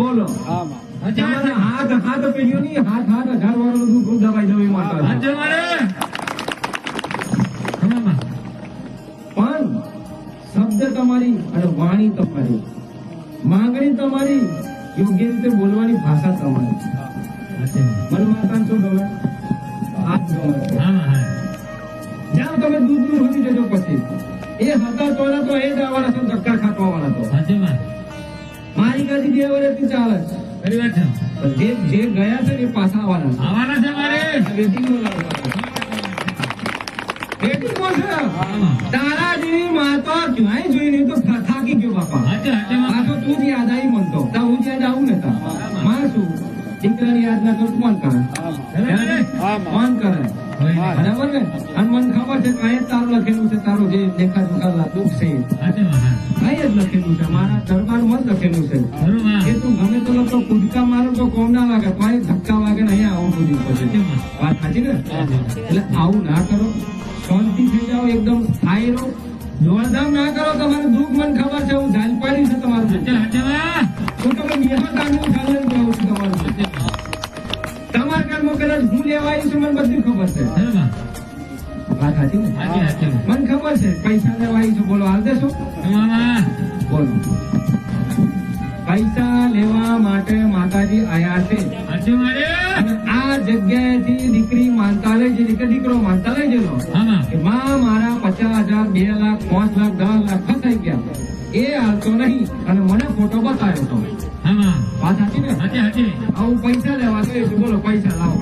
બોલો. તમારે હાથ હાથ પેઢીઓ નહીં હાથ હાથ અઢાર વાળો દુઃખ દબાઈ જવું એ માતા. પણ શબ્દ તમારી અને વાણી તમારી. માંગણી તમારી યોગ્ય રીતે બોલવાની ભાષા તમારી. મને માતા શું ગમે. હાથ ગમે. જ્યાં તમે દૂધનું સુધી જજો પછી. એ હતા તો એ જ આવવાના છે ધક્કા ખાટવાવાના તો. માં કાથી બે વર્ષથી ચાલે ખરી વાત છે. જે જે ગયા છે એ પાછા આવવાના છે. આવવાના છે મારે. આ લાવવાના છે. વેટિંગમાં છે. આમાં. તારા જેવી માતો ક્યાંય જોઈ નહીં તો થાકી ગયો બાપા. માં પાછો તું જ યાદ આવી મનતો તા. હું જ યાદ આવું ને તા માં શું? દીકરાની યાદ ના કરું કોણ કરે? હા માં હા? માં કોણ કરે. બરાબર ને? અને મને ખબર છે કે અહીંયા જ તારું લખેલું છે તારું જે દેખા દુખા દુઃખ છે માં અહીંયા જ લખેલું છે. મારા દરબારમાં જ લખેલું છે. મારો તો ના લાગે તો ધક્કા વાગે ને અહીંયા આવું બધું માં વાત સાચી ને એટલે આવું ના કરો શાંતિ થઈ જાઓ એકદમ સ્થાયી રહો જોરદાર ના કરો તમારું દુઃખ મને ખબર છે હું ઝાલ પાડી છે તમારું હું તમે નિયમો કાનૂન ચાલે જ છું તમારું તમારા કામમાં કદાચ હું લેવા આવી છું મને બધું ખબર છે વાત સાચી ને મને ખબર છે પૈસા લેવા આવી છું બોલો હાલ દેશો બોલો પૈસા લેવા માટે માતાજી આયા છે. આ જગ્યાએથી દીકરી માનતા લઈ જઈ દીકરી દીકરો માનતા લઈ ગયેલો માં મારા પચાસ હજાર બે લાખ પાંચ લાખ દસ લાખ ફસાઈ ગયા. એ હાલતો નહીં અને મને ફોટો બતાવ્યો તો વાત સાચી ને? આવું પૈસા લેવા ગયો છું. બોલો પૈસા લાવો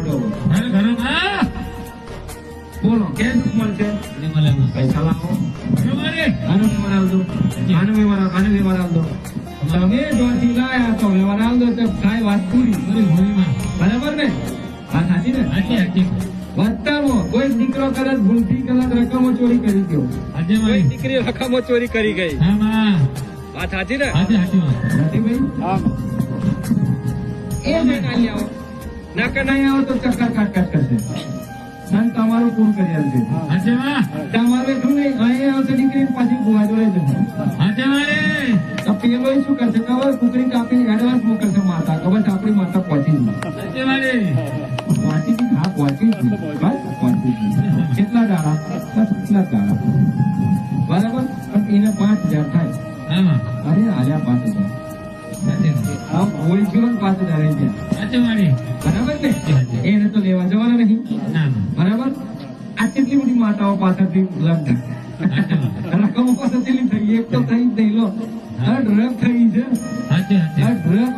બોલો કે દુઃખ મળશે. પૈસા લાવો. અને મારા આવજો. આનો મારા આવ- મારા આવજો. તમે જોથી લાયા તો રોનાલ્ડો તો થાય વાત પૂરી પૂરી ખરું બરાબર ને? વાત સાચી ને? સાચી સાચી. વત્તામાં કોઈ દીકરો કદાચ ભૂલથી કદાચ રકમો ચોરી કરી ગયો. આજે કોઈ દીકરી રકમો ચોરી કરી ગઈ. વાત સાચી ને? સાચી સાચી નથી ભાઈ? હા. એ જ કાઢી આવો. નકર નહીં આવો તો ચક્કર કાટ કાટ કરશે અને તમારું પૂરું કરી આપશે તમારે શું નહીં અહીંયા આવશે દીકરી પાછી ગોવા જોડે જશે. મારે શું કરશે ખબર કુકરી કાપી એડવાન્સ મોકલશે માતા. ખબર છે? આપણી માતા પહોંચી જ પહોંચી જ હા પહોંચી જ બસ પહોંચી જ કેટલા દાડા? બસ કેટલા દાડા? બરાબર? પણ એને પાંચ હજાર થાય. અરે આલ્યા પાંચ હજાર. હાચે માં. ગયો પાંચ હજાર આવી ગયા. બરાબર ને? એને તો લેવા જવાના નહીં. બરાબર? આ કેટલી બધી માતાઓ પાછળથી લગ્ન હાચે પાસે રકમો પાછળથી થઈ એક તો થઈ જ નહીં લો. આ ડ્રગ થઈ છે. આ ડ્રગ